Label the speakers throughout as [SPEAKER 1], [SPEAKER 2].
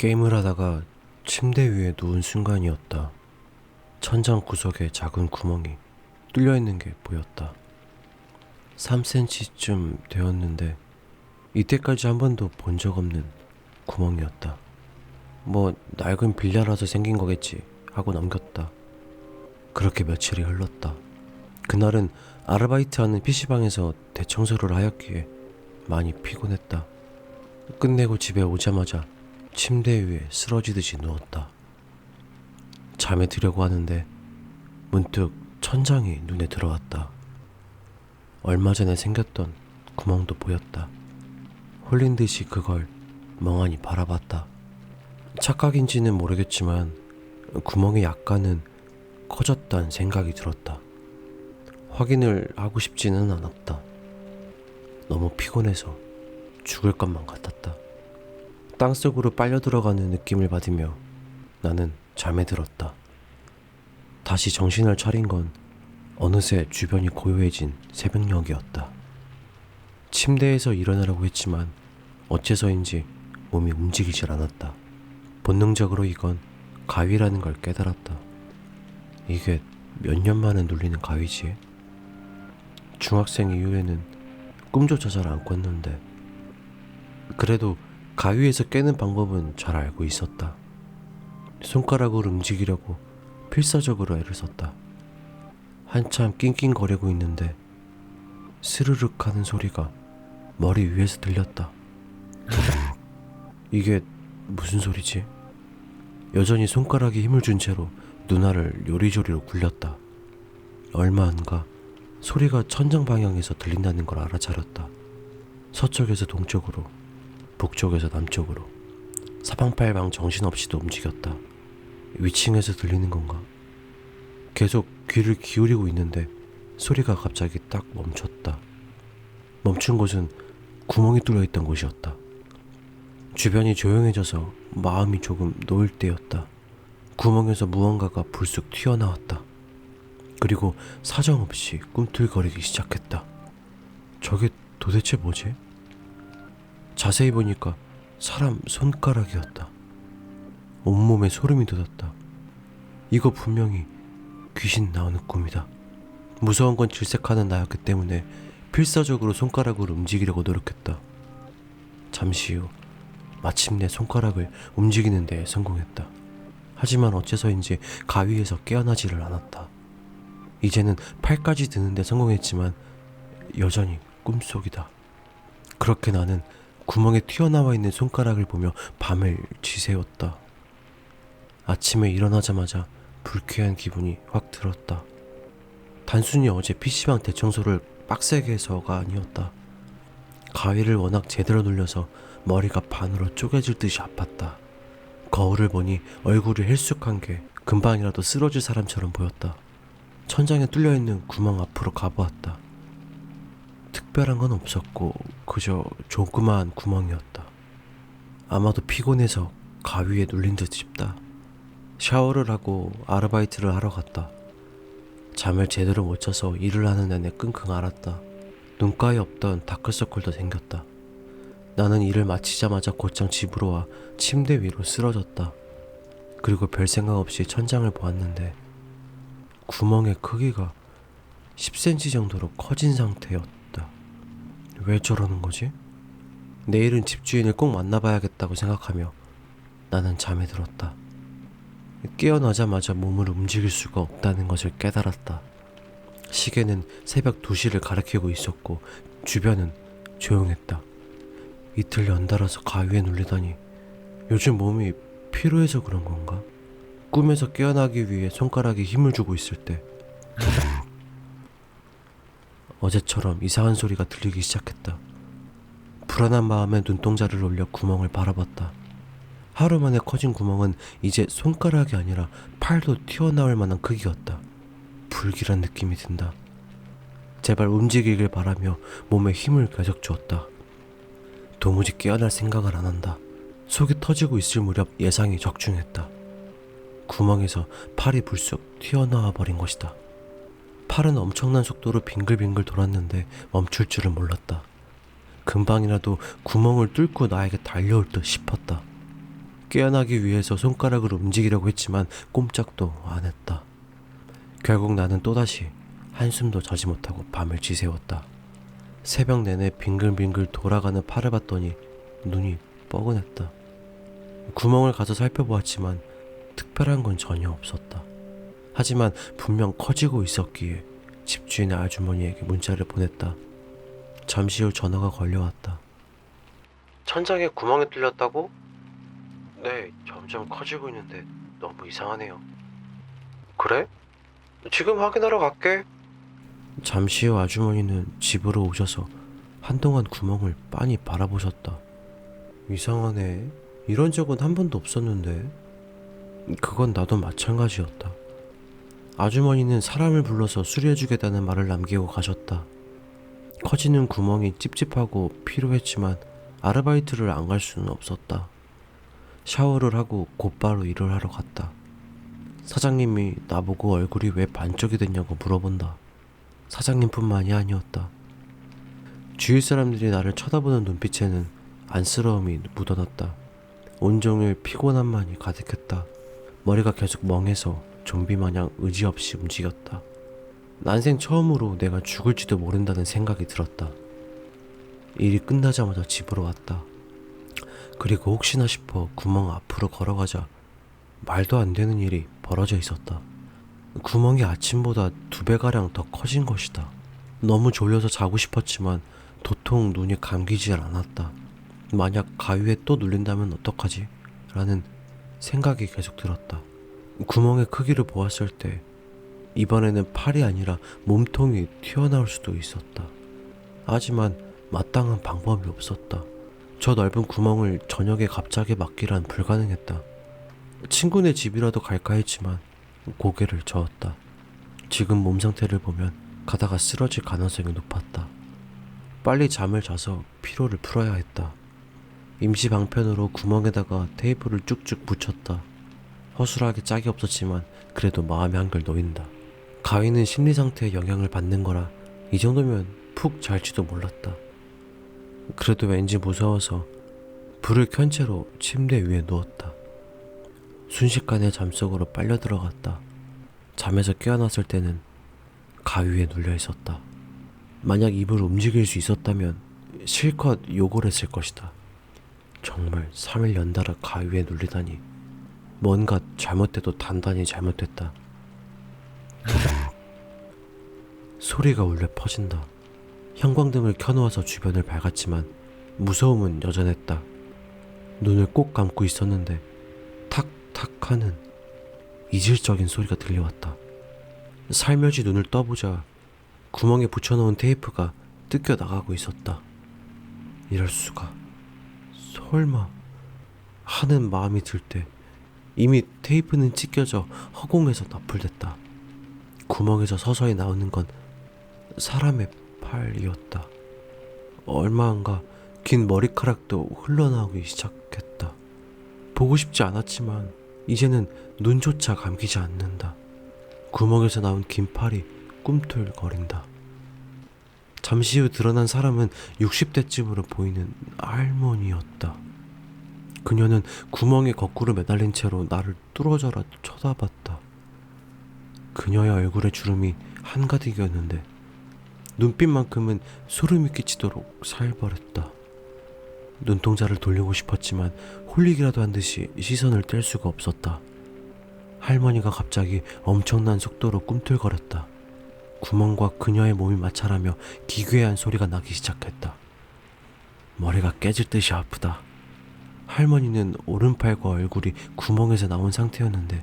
[SPEAKER 1] 게임을 하다가 침대 위에 누운 순간이었다. 천장 구석에 작은 구멍이 뚫려 있는 게 보였다. 3cm쯤 되었는데 이때까지 한 번도 본 적 없는 구멍이었다. 뭐 낡은 빌라라서 생긴 거겠지 하고 넘겼다. 그렇게 며칠이 흘렀다. 그날은 아르바이트하는 PC방에서 대청소를 하였기에 많이 피곤했다. 끝내고 집에 오자마자 침대 위에 쓰러지듯이 누웠다. 잠에 들려고 하는데 문득 천장이 눈에 들어왔다. 얼마 전에 생겼던 구멍도 보였다. 홀린 듯이 그걸 멍하니 바라봤다. 착각인지는 모르겠지만 구멍이 약간은 커졌다는 생각이 들었다. 확인을 하고 싶지는 않았다. 너무 피곤해서 죽을 것만 같았다. 땅속으로 빨려 들어가는 느낌을 받으며 나는 잠에 들었다. 다시 정신을 차린 건 어느새 주변이 고요해진 새벽녘이었다. 침대에서 일어나려고 했지만 어째서인지 몸이 움직이질 않았다. 본능적으로 이건 가위라는 걸 깨달았다. 이게 몇 년 만에 눌리는 가위지? 중학생 이후에는 꿈조차 잘 안 꿨는데 그래도 가위에서 깨는 방법은 잘 알고 있었다. 손가락을 움직이려고 필사적으로 애를 썼다. 한참 낑낑거리고 있는데 스르륵 하는 소리가 머리 위에서 들렸다. 이게 무슨 소리지? 여전히 손가락에 힘을 준 채로 누나를 요리조리로 굴렸다. 얼마 안가 소리가 천장 방향에서 들린다는 걸 알아차렸다. 서쪽에서 동쪽으로, 북쪽에서 남쪽으로, 사방팔방 정신없이도 움직였다. 위층에서 들리는 건가? 계속 귀를 기울이고 있는데 소리가 갑자기 딱 멈췄다. 멈춘 곳은 구멍이 뚫려 있던 곳이었다. 주변이 조용해져서 마음이 조금 놓일 때였다. 구멍에서 무언가가 불쑥 튀어나왔다. 그리고 사정없이 꿈틀거리기 시작했다. 저게 도대체 뭐지? 자세히 보니까 사람 손가락이었다. 온몸에 소름이 돋았다. 이거 분명히 귀신 나오는 꿈이다. 무서운 건 질색하는 나였기 때문에 필사적으로 손가락을 움직이려고 노력했다. 잠시 후 마침내 손가락을 움직이는 데 성공했다. 하지만 어째서인지 가위에서 깨어나지를 않았다. 이제는 팔까지 드는데 성공했지만 여전히 꿈속이다. 그렇게 나는 구멍에 튀어나와 있는 손가락을 보며 밤을 지새웠다. 아침에 일어나자마자 불쾌한 기분이 확 들었다. 단순히 어제 PC방 대청소를 빡세게 해서가 아니었다. 가위를 워낙 제대로 눌려서 머리가 반으로 쪼개질 듯이 아팠다. 거울을 보니 얼굴이 헬쑥한 게 금방이라도 쓰러질 사람처럼 보였다. 천장에 뚫려 있는 구멍 앞으로 가보았다. 특별한 건 없었고 그저 조그마한 구멍이었다. 아마도 피곤해서 가위에 눌린 듯 싶다. 샤워를 하고 아르바이트를 하러 갔다. 잠을 제대로 못 자서 일을 하는 내내 끙끙 앓았다. 눈가에 없던 다크서클도 생겼다. 나는 일을 마치자마자 곧장 집으로 와 침대 위로 쓰러졌다. 그리고 별 생각 없이 천장을 보았는데 구멍의 크기가 10cm 정도로 커진 상태였다. 왜 저러는 거지? 내일은 집주인을 꼭 만나봐야겠다고 생각하며 나는 잠에 들었다. 깨어나자마자 몸을 움직일 수가 없다는 것을 깨달았다. 시계는 새벽 2시를 가리키고 있었고 주변은 조용했다. 이틀 연달아서 가위에 눌리다니 요즘 몸이 피로해서 그런 건가? 꿈에서 깨어나기 위해 손가락에 힘을 주고 있을 때 어제처럼 이상한 소리가 들리기 시작했다. 불안한 마음에 눈동자를 올려 구멍을 바라봤다. 하루 만에 커진 구멍은 이제 손가락이 아니라 팔도 튀어나올 만한 크기였다. 불길한 느낌이 든다. 제발 움직이길 바라며 몸에 힘을 계속 주었다. 도무지 깨어날 생각을 안 한다. 속이 터지고 있을 무렵 예상이 적중했다. 구멍에서 팔이 불쑥 튀어나와 버린 것이다. 팔은 엄청난 속도로 빙글빙글 돌았는데 멈출 줄을 몰랐다. 금방이라도 구멍을 뚫고 나에게 달려올 듯 싶었다. 깨어나기 위해서 손가락을 움직이려고 했지만 꼼짝도 안 했다. 결국 나는 또다시 한숨도 자지 못하고 밤을 지새웠다. 새벽 내내 빙글빙글 돌아가는 팔을 봤더니 눈이 뻐근했다. 구멍을 가서 살펴보았지만 특별한 건 전혀 없었다. 하지만 분명 커지고 있었기에 집주인의 아주머니에게 문자를 보냈다. 잠시 후 전화가 걸려왔다. 천장에 구멍이 뚫렸다고? 네, 점점 커지고 있는데 너무 이상하네요. 그래? 지금 확인하러 갈게. 잠시 후 아주머니는 집으로 오셔서 한동안 구멍을 빤히 바라보셨다. 이상하네. 이런 적은 한 번도 없었는데. 그건 나도 마찬가지였다. 아주머니는 사람을 불러서 수리해주겠다는 말을 남기고 가셨다. 커지는 구멍이 찝찝하고 필요했지만 아르바이트를 안 갈 수는 없었다. 샤워를 하고 곧바로 일을 하러 갔다. 사장님이 나보고 얼굴이 왜 반쪽이 됐냐고 물어본다. 사장님뿐만이 아니었다. 주위 사람들이 나를 쳐다보는 눈빛에는 안쓰러움이 묻어났다. 온종일 피곤함만이 가득했다. 머리가 계속 멍해서 좀비 마냥 의지 없이 움직였다. 난생 처음으로 내가 죽을지도 모른다는 생각이 들었다. 일이 끝나자마자 집으로 왔다. 그리고 혹시나 싶어 구멍 앞으로 걸어가자 말도 안 되는 일이 벌어져 있었다. 구멍이 아침보다 두 배가량 더 커진 것이다. 너무 졸려서 자고 싶었지만 도통 눈이 감기질 않았다. 만약 가위에 또 눌린다면 어떡하지? 라는 생각이 계속 들었다. 구멍의 크기를 보았을 때 이번에는 팔이 아니라 몸통이 튀어나올 수도 있었다. 하지만 마땅한 방법이 없었다. 저 넓은 구멍을 저녁에 갑자기 막기란 불가능했다. 친구네 집이라도 갈까 했지만 고개를 저었다. 지금 몸 상태를 보면 가다가 쓰러질 가능성이 높았다. 빨리 잠을 자서 피로를 풀어야 했다. 임시 방편으로 구멍에다가 테이프를 쭉쭉 붙였다. 허술하게 짝이 없었지만 그래도 마음이 한결 놓인다. 가위는 심리 상태에 영향을 받는 거라 이 정도면 푹 잘지도 몰랐다. 그래도 왠지 무서워서 불을 켠 채로 침대 위에 누웠다. 순식간에 잠속으로 빨려 들어갔다. 잠에서 깨어났을 때는 가위에 눌려 있었다. 만약 입을 움직일 수 있었다면 실컷 욕을 했을 것이다. 정말 3일 연달아 가위에 눌리다니 뭔가 잘못돼도 단단히 잘못됐다. 소리가 울려 퍼진다. 형광등을 켜놓아서 주변을 밝았지만 무서움은 여전했다. 눈을 꼭 감고 있었는데 탁탁 하는 이질적인 소리가 들려왔다. 살며시 눈을 떠보자 구멍에 붙여놓은 테이프가 뜯겨 나가고 있었다. 이럴 수가. 설마 하는 마음이 들 때 이미 테이프는 찢겨져 허공에서 납불됐다. 구멍에서 서서히 나오는 건 사람의 팔이었다. 얼마 안가 긴 머리카락도 흘러나오기 시작했다. 보고 싶지 않았지만 이제는 눈조차 감기지 않는다. 구멍에서 나온 긴 팔이 꿈틀거린다. 잠시 후 드러난 사람은 60대쯤으로 보이는 할머니였다. 그녀는 구멍에 거꾸로 매달린 채로 나를 뚫어져라 쳐다봤다. 그녀의 얼굴에 주름이 한가득이었는데 눈빛만큼은 소름이 끼치도록 살벌했다. 눈동자를 돌리고 싶었지만 홀리기라도 한 듯이 시선을 뗄 수가 없었다. 할머니가 갑자기 엄청난 속도로 꿈틀거렸다. 구멍과 그녀의 몸이 마찰하며 기괴한 소리가 나기 시작했다. 머리가 깨질 듯이 아프다. 할머니는 오른팔과 얼굴이 구멍에서 나온 상태였는데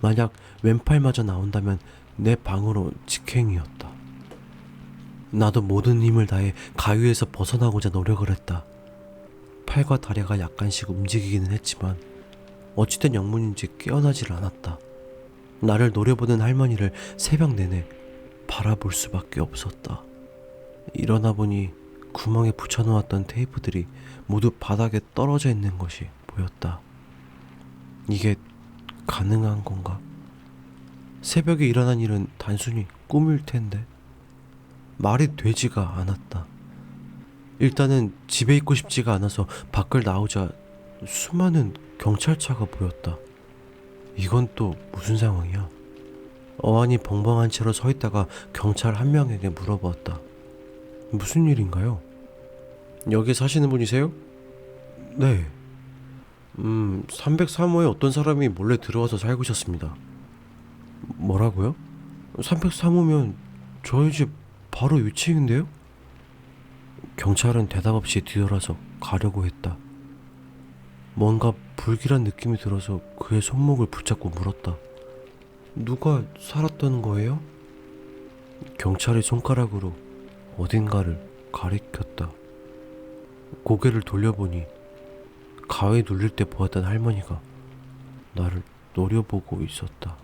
[SPEAKER 1] 만약 왼팔마저 나온다면 내 방으로 직행이었다. 나도 모든 힘을 다해 가위에서 벗어나고자 노력을 했다. 팔과 다리가 약간씩 움직이기는 했지만 어찌된 영문인지 깨어나질 않았다. 나를 노려보는 할머니를 새벽 내내 바라볼 수밖에 없었다. 일어나 보니 구멍에 붙여놓았던 테이프들이 모두 바닥에 떨어져 있는 것이 보였다. 이게 가능한 건가? 새벽에 일어난 일은 단순히 꿈일 텐데 말이 되지가 않았다. 일단은 집에 있고 싶지가 않아서 밖을 나오자 수많은 경찰차가 보였다. 이건 또 무슨 상황이야? 어안이 벙벙한 채로 서 있다가 경찰 한 명에게 물어보았다. 무슨 일인가요? 여기 사시는 분이세요? 네. 음, 303호에 어떤 사람이 몰래 들어와서 살고 있었습니다. 뭐라고요? 303호면 저희 집 바로 위층인데요? 경찰은 대답 없이 뒤돌아서 가려고 했다. 뭔가 불길한 느낌이 들어서 그의 손목을 붙잡고 물었다. 누가 살았다는 거예요? 경찰이 손가락으로 어딘가를 가리켰다. 고개를 돌려보니 가위 눌릴 때 보았던 할머니가 나를 노려보고 있었다.